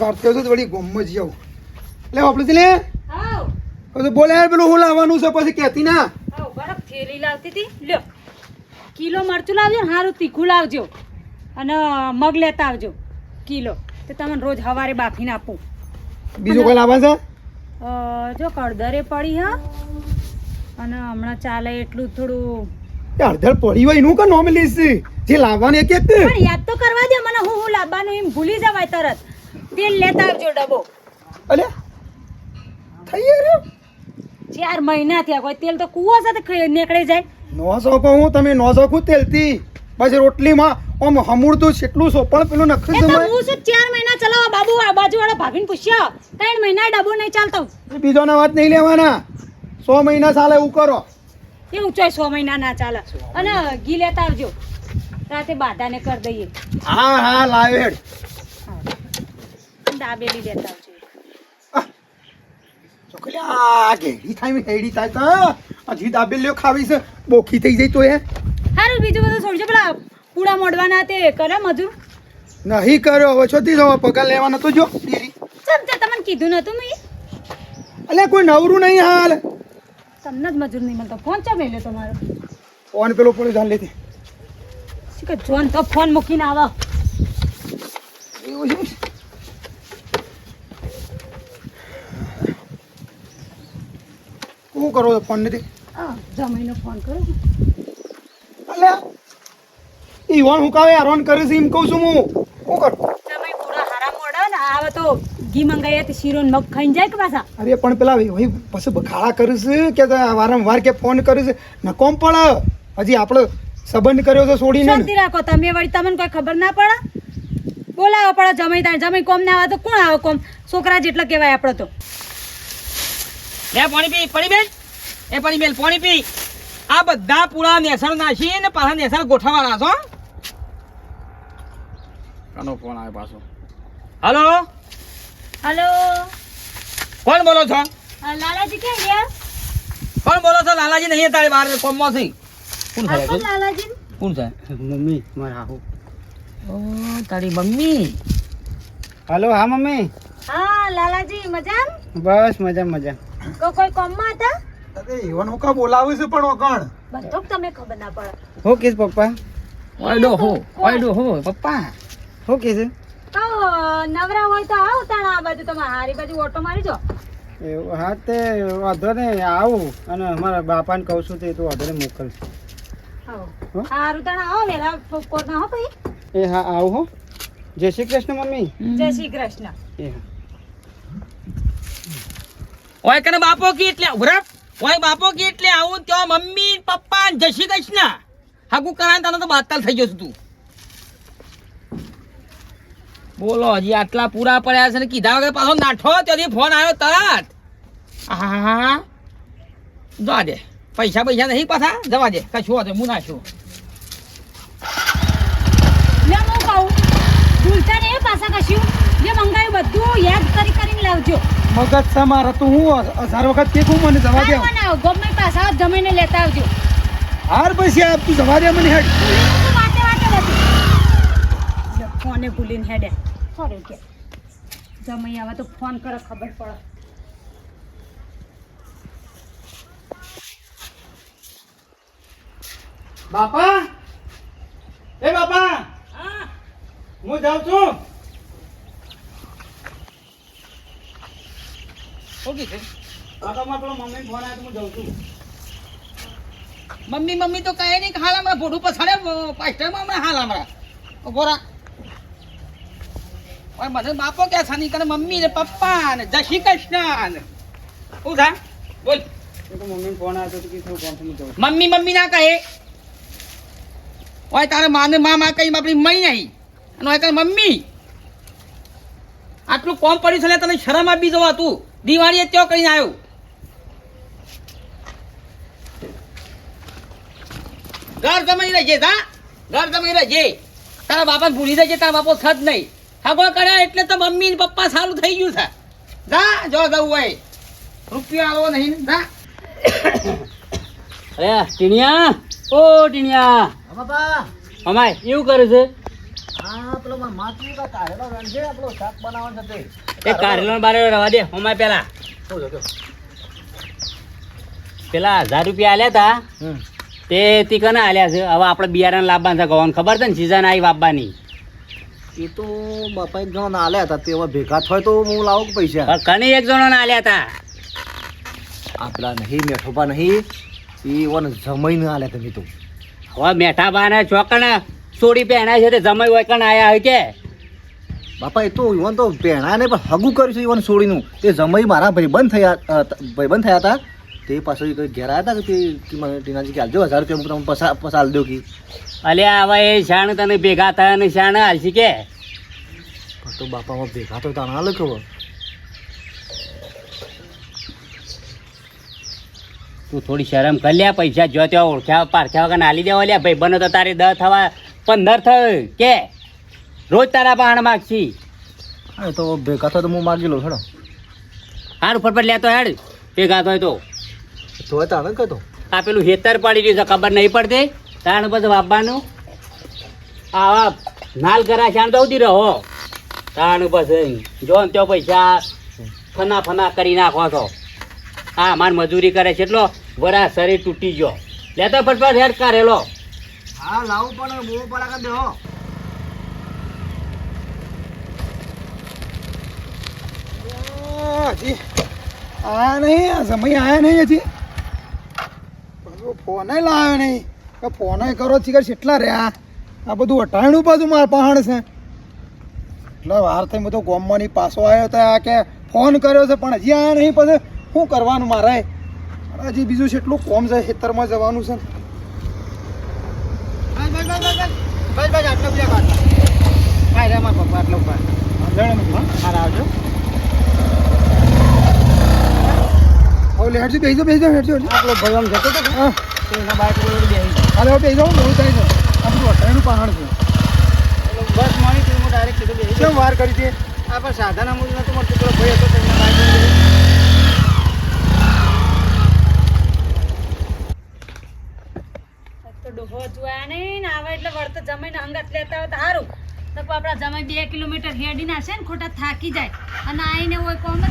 તો વળી ગોમમાં જ જાઉં. એટલે આપણે લે. આવ પછી બોલે યાર પેલું હું લાવવાનું છે પછી કહેતી ના. બરફ થેલી લાવતી હતી. લ્યો. કિલો મરચું લાવજો ને સારું તીખું લાવજો. અને મગ લેતા આવજો. કિલો. તો તમને રોજ સવારે બાફીને આપું. બીજું કોઈ લાવવા છે? જો કળદરે પડી હા. અને હમણાં ચાલે એટલું થોડું. અડધળ પડી હોય એનું કે નોમ જે લાવવાનું એક એક યાદ તો કરવા દે મને હું હું લાવવાનું એમ ભૂલી જવાય તરત. તેલ લેતા આવજો ડબો અલે? થઈ ગયો ચાર મહિના થયા કોઈ તેલ તો કુવો સાથે નીકળી જાય. નો સોપો હું તમે નો શોખું તેલથી. પછી રોટલીમાં ઓમ હમુડતું છે એટલું સોપણ પેલું નખરી તો હું શું ચાર મહિના ચલાવવા બાબુ બાજુવાળા ભાભીને પૂછ્યા. ત્રણ મહિના ડબો નહીં ચાલતો. બીજોના વાત નહીં લેવાના. સો મહિના ચાલે એવું કરો. એવું ચોય સો મહિના ના ચાલે. અને ઘી લેતા આવજો. રાતે બાધાને કરી દઈએ. હા હા લાવેડ દાબેલી લેતા આવજે આ ઘેડી થાય ઘેડી થાય તો. હજી દાબેલીઓ ખાવી છે. બોખી થઈ જાય તો એ. સારું બીજું બધું છોડજો પેલા પૂડા મોડવાના તે કરે મજૂર નહીં કર્યો હવે છોથી જવા પગાર લેવાનો તો જો. ડેરી ચમ તે તમને કીધું નતું મેં. અલે કોઈ નવરું નહીં હાલ. તમને જ મજૂર નહીં મળતો. ફોન ચા લે તમારો? ફોન પેલો પોલીસ હાલ લેતી. કે જોન તો ફોન મૂકીને આવો. એવું છે? કરો છો ફોન નથી? હા જમાઈનો ફોન કરો અલે ઈ વણ હું કાવે આરોન કરે છે એમ કહું છું હું. હું કર? જમાઈ પૂરા હારા મોડા ને આવે તો ઘી મંગાઈએ તો શીરો ને મગ ખાઈને જાય કે પાછા? અરે પણ પેલા ભાઈ પછી બખાળા કરીશ કે વારંવાર કે ફોન કરીશ ન કોમ પડે. હજી આપણે સંબંધ કર્યો છે છોડીને. શાંતિ રાખો તમે વળી તમને કોઈ ખબર ના પડે? બોલાવો પડે જમાઈ તાણ. જમાઈ કોમ ના આવે તો કોણ આવે કોમ? છોકરા જેટલા કહેવાય આપણે તો. બે પાણી પી પડી બેન. એ પણ મેલ પાણી પી આ બધા પૂરા નેસર નાખી ને પાછા નેસર ગોઠવવાના છો. કનો ફોન આવે પાછો? હલો? હલો? કોણ બોલો છો? લાલાજી કે ગયા? કોણ બોલો છો? લાલાજી નહીં તારી બહાર કોમમાં થી કોણ છે લાલાજી? કોણ છે? મમ્મી મારા આહુ ઓ તારી મમ્મી. હલો હા મમ્મી? હા લાલાજી મજામ? બસ મજા મજા કો કોઈ કોમમાં હતા? અરે ઈવન હું કા બોલાવે છે પણ ઓકણ બધો તમને ખબર ના પડે. હો કેસ પપ્પા? ઓયડો હો ઓયડો હો પપ્પા. હો કેસ તો નવરા હોય તો આવ તાણા આ બાજુ તમે હારી બાજુ ઓટો મારી જો એવું હા તે વાંધો ને આવું. અને અમારા બાપાને કહું છું તે તું વાંધો ને મોકલશે હારું તાણા આવો વેલા કોટ ના હો ભાઈ. એ હા આવું હો. જય શ્રી કૃષ્ણ મમ્મી. જય શ્રી કૃષ્ણ. એ હા. ઓય કને બાપો કી એટલે ઉભરા ઓય બાપો કે એટલે આવું ત્યાં મમ્મી પપ્પા જશી શ્રી કૃષ્ણ. હાકુ કરાય તને તો બાતાલ થઈ જશે તું. બોલો હજી આટલા પૂરા પડ્યા છે ને કીધા વગર પાછો નાઠો ત્યાંથી ફોન આવ્યો તરત. હા જવા દે. પૈસા પૈસા નહીં પાછા? જવા દે. કશું નહીં, હું ના છું હું ભૂલતા ને પાછા કશું. મંગાવ્યું બધું યાદ કરી કરીને લાવજો. મગજ સમાર તો હું હજાર વખત કે મને જવા દે. મને ગમે પાછા જમીને લેતા આવજો. હાર પછી આપ તું જવા દે મને હેડ. વાતે વાતે નથી લે, ફોને ભૂલીને હેડે. સોરી કે. જમાઈ આવે તો ફોન કરે ખબર પડે. બાપા? એ બાપા હું જાઉં છું? પેલો મમ્મી ફોન આવ્યો હું જાઉં છું. મમ્મી મમ્મી તો કહે નહીં હાલ હમણાં ભોડું પછાડે પાસ્ટરમાં હમણાં હાલ હમણાં. ગોરા ઓય મને બાપો કે છે? નહીં કરે મમ્મી ને પપ્પા ને. જય શ્રી કૃષ્ણ. ને શું થા બોલ મમ્મી ફોન આવ્યો કે મમ્મી મમ્મી ના કહે. ઓય તારે માને મા મા કઈ આપણી મઈ આવી અને ઓય તારે મમ્મી. આટલું કોમ પડ્યું છે તને શરમ આપી જવા તું. દિવાળીએ ત્યો કરીને આવ્યો. ઘર જમાઈ રહેજે તા ઘર જમાઈ રહેજે. તારા બાપાને ભૂલી જજે તારા બાપો થત નહીં. હગો કર્યા એટલે તો મમ્મી ને પપ્પા સારું થઈ ગયું છે. જા જો જવું હોય. રૂપિયો આવો નહીં જા. અરે ટીણિયા. ઓ ટીણિયા. બાપા. અમાય એવું કરે છે એ કારેલો બારે રવા દે હમાય પેલા. હજાર રૂપિયા આલ્યા હતા તે તીકના આલ્યા છે. હવે આપણે બિયારણ લાવવાનું છે ગવાનું. ખબર છે ને સિઝન આવી વાપવાની એ તો બાપા એક જણા આલ્યા હતા. તે ભેગા થાય તો હું લાવું પૈસા? કને એક જણા આલ્યા હતા આપણા નહીં મેઠોબા નહીં. એ વન જમાઈને આલ્યા તમે તો. હવે મેઠા બાને ચોકણ સોડી પહેણા છે તે જમાઈ હોય કણ આયા હોય કે? બાપા એ તો ઈવન તો પહેણા ને પણ હગું કર્યું છે ઈવન છોડીનું તે જમાઈ મારા ભાઈબંધ થયા ભાઈબંધ થયા હતા. તે પાછો ઘેર આવ્યા હતા કે તે મને ટીનાજી કે હાલજો હજાર રૂપિયા હું તમને પસા પસા દો કે. અલ્યા હવે એ શાણ તને ભેગા થયા ને શાણ હાલશી કે? તો બાપા હવે ભેગા તો તાણા લખો તું થોડી શરમ કરી લ્યા પૈસા જો ત્યાં ઓળખ્યા પારખ્યા વગર નાલી દેવા લ્યા. ભાઈ બનો તો તારે દ થવા પંદર થયું. કે? રોજ તારા પાણ માગશી. હા તો ભેગા થયો તો હું માગી લઉં હેડો. ઉપર ફટફટ લેતો હેડ. ભેગા થયો તો. તો તાણે કહેતો. આ પેલું હેતર પડી રહ્યું છે ખબર નહીં પડતી. તાણ પછી વાપવાનું આવા નાલ કરા તો રહો. તાણ પછી જો ને ત્યાં પૈસા ફના ફના કરી નાખો છો. હા માર મજૂરી કરે છે એટલો વરા શરીર તૂટી ગયો. લેતો ફટફટ હેડ કરેલો. હા, લાવું પણ બહુ પડા કરી હજી આયા નહીં, આ સમય આયા નહીં હજી. ફોને લાવ્યો નહીં. કે ફોને કરો ચીકર કેટલા રહ્યા. આ બધું અટાણું પાછું મારા પહાણ છે. એટલે વાર થઈ બધો ગોમમાંની પાસો આવ્યો તો આ કે ફોન કર્યો છે, પણ હજી આયા નહીં. પછી શું કરવાનું મારે? હજી બીજું છે એટલું કોમ છે, ખેતરમાં જવાનું છે. બસ બસ બસ બસ બસ બસ આટલો બીજા કાઢ કાંઈ રે મારા પપ્પા આટલો ઉપર હાર આવજો હવે લે હેડજો બેસજો બેસજો હેડજો હેડજો. આપણો ભાઈ આમ જતો હતો એના બાઈક ઉપર બેસી થાય છે આ બધું અટાણું પહાણ છે બસ મળી તો હું ડાયરેક્ટ કીધું બેસી કેમ વાર કરી છે આ પણ સાધન અમુક નતું મળતું પેલો ભાઈ હતો તેમના બાઈક ઉપર બેસી. તો ડોહો જોયા આવે એટલે વળતો જમીન અંગત લેતા હોય તો સારું તો આપણા જમાઈ બે કિલોમીટર હેડી નાખશે ને ખોટા થાકી જાય. અને આવીને હોય કોમ જ.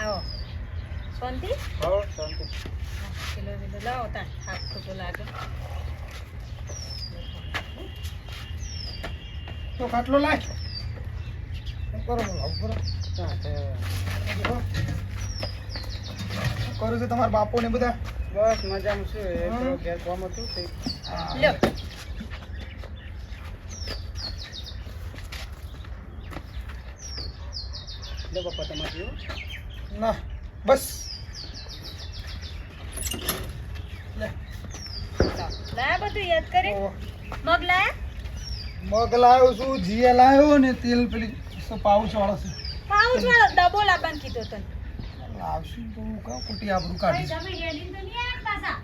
આવો. શાંતિ? કિલો કિલો લાવો તાર. થાક ખોટો લાગે. તો ખાટલો લાખ કરો કરો કરું છું તમારા બાપો ને બધા? બસ મજામાં છું. એ. ઘેર કોમ હતું તે લ્યો. લે પપ્પા તમારે પીવું? ના બસ. લાયા બધું યાદ કરી મગ લાયા? મગ લાવ્યો છું જીએ લાવ્યો ને તેલ પેલી શું પાઉચ વાળો છે. પાઉચ વાળો? ડબો લાવવાનું કીધો તને લાવશું તો હું કહું ખોટી આબરૂ પાછા?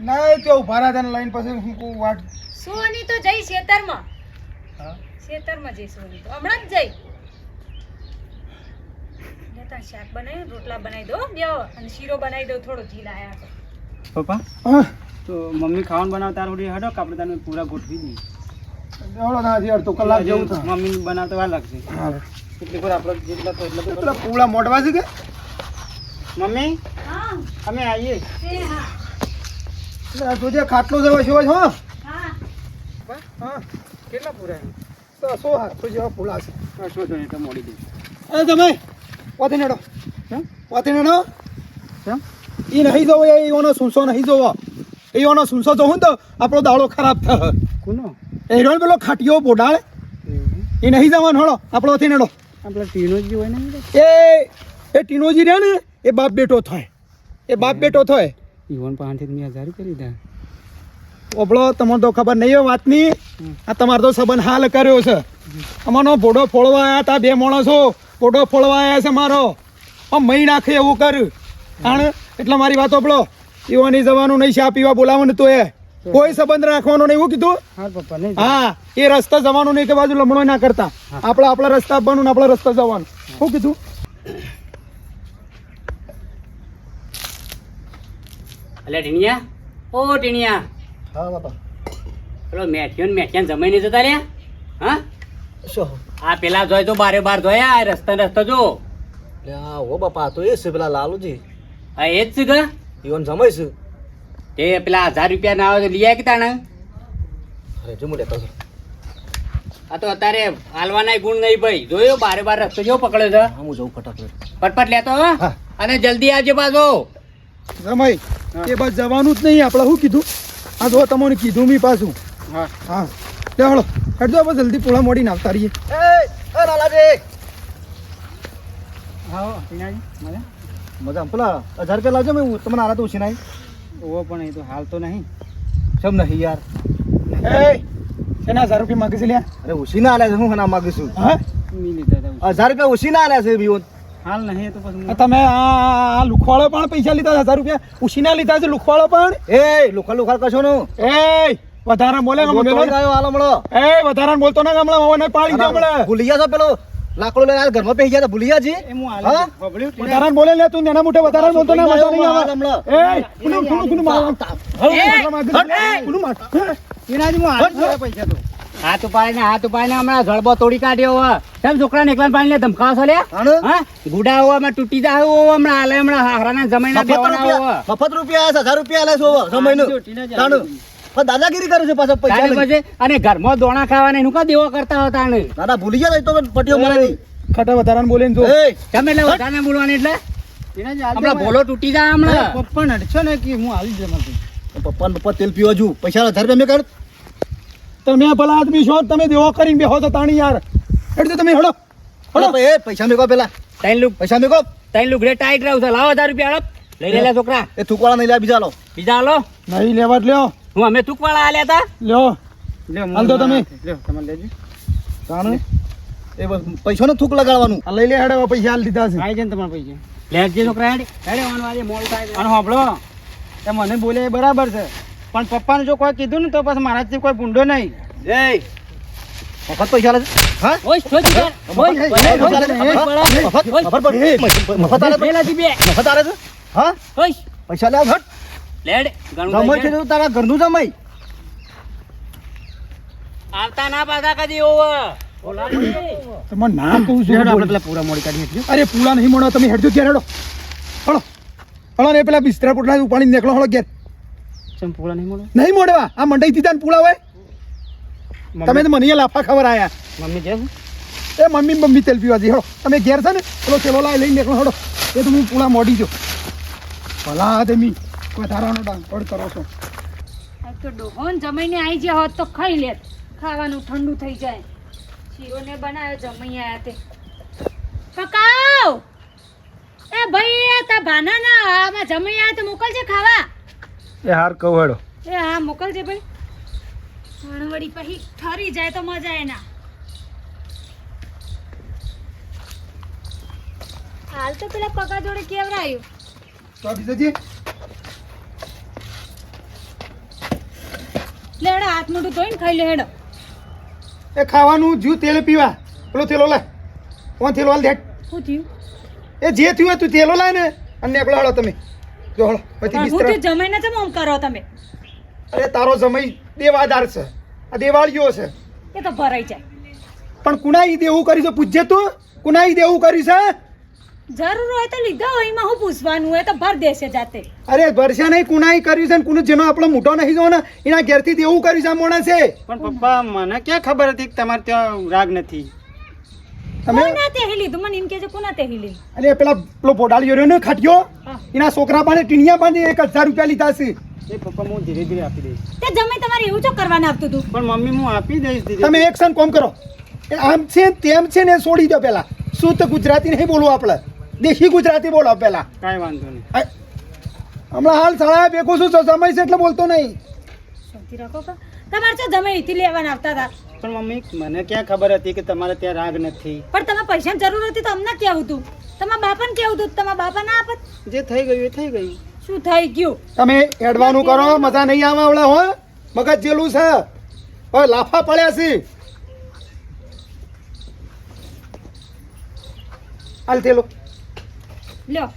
ના એ તો ઊભા રહ્યા લાઈન પછી હું કહું વાટ. સોની તો જઈ ખેતરમાં હા? ખેતરમાં જઈ સોની તો. હમણાં જ જઈ. તાર શાક બનાવી રોટલા બનાવી દો બે અને શીરો બનાવી દો થોડો ઘી લાયા તો. પપ્પા હા. તો મમ્મી ખાવાનું બનાવતા તાર હોડી હડો કે આપણે તને પૂરા ગોઠવી દઈએ. એવડો ના હજી અડધો કલાક જેવું થાય. મમ્મી બનાવતા વાર લાગશે. કેટલી વાર આપણે જેટલા તો એટલા પેલા પૂળા મોઢવા છે કે? મમ્મી? હા. અમે આવીએ. જોજે ખાટલો જવા છો હો. હા. હા. કેટલા પૂરા તો સો હાથસો જેવા ફૂલા છે. શું જોઈએ તો મોડી દઈએ અરે તમે પોતે નેડો. પોતે નેડો. એ નહીં જોવો એ ઓનો સુનસો નહીં જોવો. એ ઈઓનો સુનસો જોવું તો આપણો દાડો ખરાબ થાય. કોનો? એ પેલો ખાટીઓ બોડાળે. એ નહીં જવાનો હળો આપણો થી નેડો. આપણે ટીનોજી હોય ને એ એ ટીનોજી રહે ને એ બાપ બેટો થાય. એ બાપ બેટો થાય. ઈવન પાંચથી મેં હજાર કરી દે ઓબળો તમને તો ખબર નહીં હોય વાતની. આ તમારો તો સંબંધ હાલ કર્યો છે. અમારો ભોડો ફોડવા આવ્યા તા બે માણસો. ભોડો ફોડવા આવ્યા છે મારો. આમ મહી નાખે એવું કર. આણ એટલે મારી વાત ઓબળો. પીવાની જવાનું નહીં ચા પીવા બોલાવો ને તો એ? કોઈ સંબંધ રાખવાનો નહીં એવું કીધું? હા હા એ રસ્તા જવાનું નહીં કે બાજુ લમણો ના કરતા. આપણે આપણા રસ્તા આપવાનું આપણા રસ્તા જવાનું. શું કીધું? એટલે ટીણિયા. ઓ ટીણિયા. હા બાપા. પેલો મેઠિયો ને મેઠિયા જમાઈ નહીં જતા રહ્યા હા? શું? આ પેલા જોય તો બારે બાર જોયા આ રસ્તા ને રસ્તા જો. આ બાપા તો એ છે પેલા લાલુજી. આ એ જ છે કે? ઈવન જમાઈશું. છે તે પેલા હજાર રૂપિયા ના આવે તો લઈ કે તાણે? અરે જો હું લેતો આ તો અત્યારે હાલવાના ગુણ નહીં ભાઈ. જોયો બારે બાર રસ્તો જો પકડ્યો છે. હું જઉં ફટાફટ. ફટફટ લેતો હો. હા. અને જલ્દી આવજો પાછો. રમાઈ એ બસ જવાનું જ નહીં આપણે શું કીધું? આ જો તમને કીધું મી પાછું. હા. હા. લે હળો હટજો આપણે જલ્દી પોળા મોડીને આવતા રહીએ. એ એ લાલાજી. હા મજા? મજા પેલા હજાર રૂપિયા લાવજો મેં તમને આરા તો ઉછી નાઈ ઓવો પણ એ તો હાલ તો નહીં. સમ નહીં યાર. એ શેના હજાર રૂપિયા માગે છે લ્યા. અરે ઓછી ના આલ્યા છે હું ના માગે છું હા હજાર રૂપિયા ઓછી ના આલ્યા છે બીઓ હાલ નહીં તો પછી તમે આ લુખવાળો પણ પૈસા લીધા હજાર રૂપિયા? ઉછીના લીધા છે લુખવાળો પણ? એ લુખા લુખા કશો નું એ વધારે બોલે ગયો મળો એ વધારે બોલતો ના હમણાં હવે પાડી હમણાં. ભૂલી ગયા છો પેલો? લાકડો લઈને ઘરમાં પહેરી ગયા ભૂલી ગયા હાલ? વધારે બોલે લે તું એના મોટે વધારે બોલતો ના મજા નહીં આવે. હમણાં. એ કુનું કુનું કુનું મારવા કુનું માર ટીનાજી હું હાલ પૈસા તો. હાથ ઉપાડીને હાથ ઉપાડીને હમણાં જળબો તોડી કાઢ્યો હોય તેમ છોકરાને એકલા પાણી ને ધમકાવશો લે હા? ગુડા હોવા માં તૂટી જાય હોવા હમણાં હાલે હમણાં હારાના જમાઈના મફત રૂપિયા મફત રૂપિયા આયા છે, હજાર રૂપિયા આલ્યા છે હવે, દાદાગીરી કરે છે પાછા પૈસા પછી અને ઘરમાં દોણા ખાવાને એનું કા દેવો કરતા હતા ને? દાદા ભૂલી ગયા તો પટીઓ નહીં. ખટા વધારાને બોલે ને જો. એ તમે એટલે વધારાને બોલવાની એટલે? હમણાં બોલો તૂટી જાય હમણાં. પપ્પા નડશો ને કે હું આવી જ જમાતું પપ્પા ને પપ્પા તેલ પીવા જુ. પૈસા હજાર રૂપિયા મેં કાઢ તમે ભલા આદમી છો તમે દેવો કરીને બેહો તો તાણી યાર. એટલે તમે હળો હડો. એ પૈસા મેકો પેલા. ત્રણ લુક. પૈસા મેકો ત્રણ રે ટાઈટ રહ્યું છે. લાવો હજાર રૂપિયા હડપ લઈ લેલા છોકરા. એ થૂકવાળા નહીં લે બીજા લો. બીજા લો. નહીં લેવા જ લ્યો. હું અમે તુકવાળા આલ્યા હતા લ્યો લ્યો હાલ તો તમે. લ્યો તમે લેજો તાણે એ બસ પૈસાનું થૂક લગાડવાનું આ લઈ લે હેડે પૈસા હાલ દીધા છે આવી જાય તમારા પૈસા લેજે છોકરા હેડે હેડે વાન વાજે મોડું થાય અને સાંભળો એ મને બોલે એ બરાબર છે પણ પપ્પાને જો કોઈ કીધું ને તો પછી મારાથી કોઈ ભૂંડો નહીં જય મફત પૈસા લે છે? હા ઓય છોડ ઓય મફત મફત મફત મફત મફત આલે છે? પેલા જી બે મફત આલે છે હા ઓય પૈસા લે હટ લેડ થઈ છે. તું તારા ઘરનું જમાઈ. આવતા ના પાછા કદી ઓવ તમે ના. કહું છું આપણે પેલા પૂરા મોડી કાઢી. અરે પૂળા નહીં મળો તમે હેડજો ઘેર હેડો. હળો. હળો ને પેલા બિસ્તરા પોટલા ઉપાડી નીકળો હળો ઘેર. ચમ પૂરા નહીં મળે? નહીં મોડવા આ મંડાઈ દીધા ને પૂળા હોય તમે તો મને લાફા ખબર આયા મમ્મી જે એ મમ્મી મમ્મી તેલ પીવા જઈ હળો. તમે ઘેર છે ને પેલો ચેલો લાવી લઈને નીકળો હળો. એ તો હું પૂળા મોડી જો ભલા આદમી વધારાનો ડાંગ પડ કરો છો. તો ડોહોન જમીને આવી ગયા હોત તો ખાઈ લેત. ખાવાનું ઠંડુ થઈ જાય. શીરોને બનાવ્યો જમી આયા તે. પકાવ! એ ભાઈ આ તા ભાના ના આમાં જમી આયા તો મોકલજે ખાવા. એ હાર કહું હેડો. એ હા મોકલજે ભાઈ. વળી પછી ઠરી જાય તો મજા એના. હાલ તો પેલા પકા જોડે કેવરાયું. તો આ બીજાજી લે હેડો હાથ મોઢું ધોઈને ખાઈ લે હેડો. એ ખાવાનું જ્યુ તેલ પીવા. પેલો તેલો લાય. કોણ તેલો હાલ દેખ શું થયું? એ જે થયું તું તેલો લાય ને અને નીકળો હળો તમે. જો હળો પછી બિસ્તરા. તો જમીને ચમ આમ કરો તમે? અરે તારો સમય દેવાદાર છે. આ દેવાળીઓ છે. એ તો ભરાઈ જાય. પણ કુણાઈ દેવું કરી છે પૂજ્ય તું? કુણાઈ દેવું કરી છે? જરૂર હોય તો લીધો હોય એમાં હું પૂછવાનું હોય તો ભર દેશે જાતે. અરે વર્ષા નહીં કુનાઈ કર્યું છે ને કુનું જેનો આપણો મોટો નહીં જો ને એના ઘેરથી એવું કર્યું છે મોણા છે. પણ પપ્પા મને ક્યાં ખબર હતી કે તમારે ત્યાં રાગ નથી? તમે કોના હેલી તું મને એમ કહેજો કોના તે લીધું? અરે પેલા પેલો બોડાળી રહ્યો ને ખાટ્યો? એના છોકરા પાસે ટીણિયા પાસે એક હજાર રૂપિયા લીધા છે. એ પપ્પા હું ધીરે ધીરે આપી દઈશ. તે જમે તમારે એવું જો કરવાનું આપતું હતું? પણ મમ્મી હું આપી દઈશ દીદી તમે એક સન કોમ કરો. આમ છે તેમ છે ને છોડી દો પેલા. શુદ્ધ ગુજરાતી નહીં બોલવું આપણે. દેશી ગુજરાતી બોલો પેલા. કાંઈ વાંધો નહીં. હમણાં હાલ શાળા ભેગું છું સમય છે એટલે બોલતો નહીં. શાંતિ રાખો કા? તમારે તો જમે અહીંથી લેવાના આવતા હતા. પણ મમ્મી મને ક્યાં ખબર હતી કે તમારે ત્યાં રાગ નથી? પણ તમે પૈસાની જરૂર હતી તો અમને કેવું હતું? તમારા બાપાને કેવું હતું? તમારા બાપા ના આપત? જે થઈ ગયું એ થઈ ગયું. શું થઈ ગયું? તમે એડવાનું કરો મજા નહીં આવે આવડે હો? મગજ જેલું છે. હવે લાફા પડ્યા છે. હાલ થેલો. લ્યો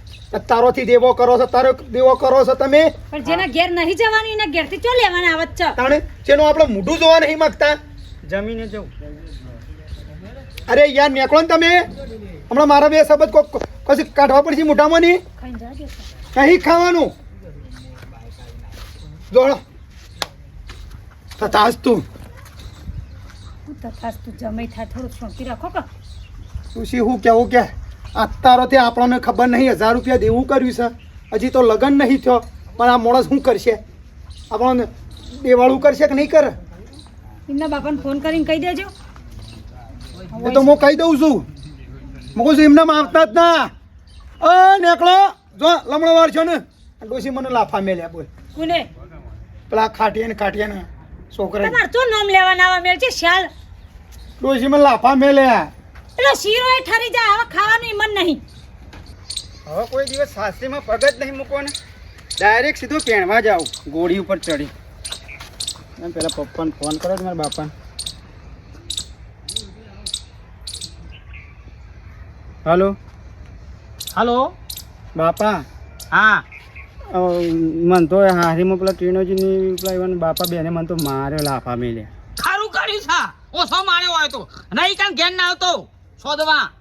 તારોથી દેવો કરો છો તારો દેવો કરો છો તમે. પણ જેના ઘેર નહીં જવાનું એના ઘેરથી ચો લેવાના આવત છે તાણે જેનું આપણે મોઢું જોવા નહીં માંગતા. જમીને જવું. અરે યાર નેકળો ને તમે. હમણાં મારા બે શબ્દ કોક કશું કાઢવા પડશે મોઢામાં નહીં? નહીં ખાવાનું. જોડો. તથાસ તું. તું તથાસ તું જમાઈ થાય થોડું શાંતિ રાખો કે તુસી હું કેવું કે? અત્યારોથી આપણને ખબર નહીં હજાર રૂપિયા દેવું કર્યું છે. હજી તો લગ્ન નહીં થયો પણ આ માણસ શું કરશે? આપણને દેવાળું કરશે કે નહીં કરે? એમના બાપાને ફોન કરીને કહી દેજો. એ તો હું કહી દઉં છું. હું કહું છું એમને આવતા જ ના. અ નેકળો. જો લમણો વાર છો ને. ડોસી મને લાફા મેલ્યા બોલ. કોને? પેલા ખાટિયા ને ખાટિયા ને છોકરા તમારે તો નામ લેવાના આવા મેળ છે? શાલ ડોસી મને લાફા મેલ્યા. પેલો શીરો એ ઠરી જાય હવે ખાવાનું ઈ મન નહીં. હવે કોઈ દિવસ સાસરીમાં પગ જ નહીં મૂકો ને ડાયરેક્ટ સીધું પહેણવા જાવ ગોળી ઉપર ચડી. એમ પેલા પપ્પાને ફોન કરો જ મારા બાપાને. હલો? હલો? બાપા? હા. મન તો હારીમાં પેલા ટ્રેનોજીની પેલા એવાના બાપા બેને મન તો માર્યો લાફા મેલે ખારું કર્યું છે. ઓછો માર્યો હોય તો. નહીં કાન ઘેર ના આવતો. 说的吧。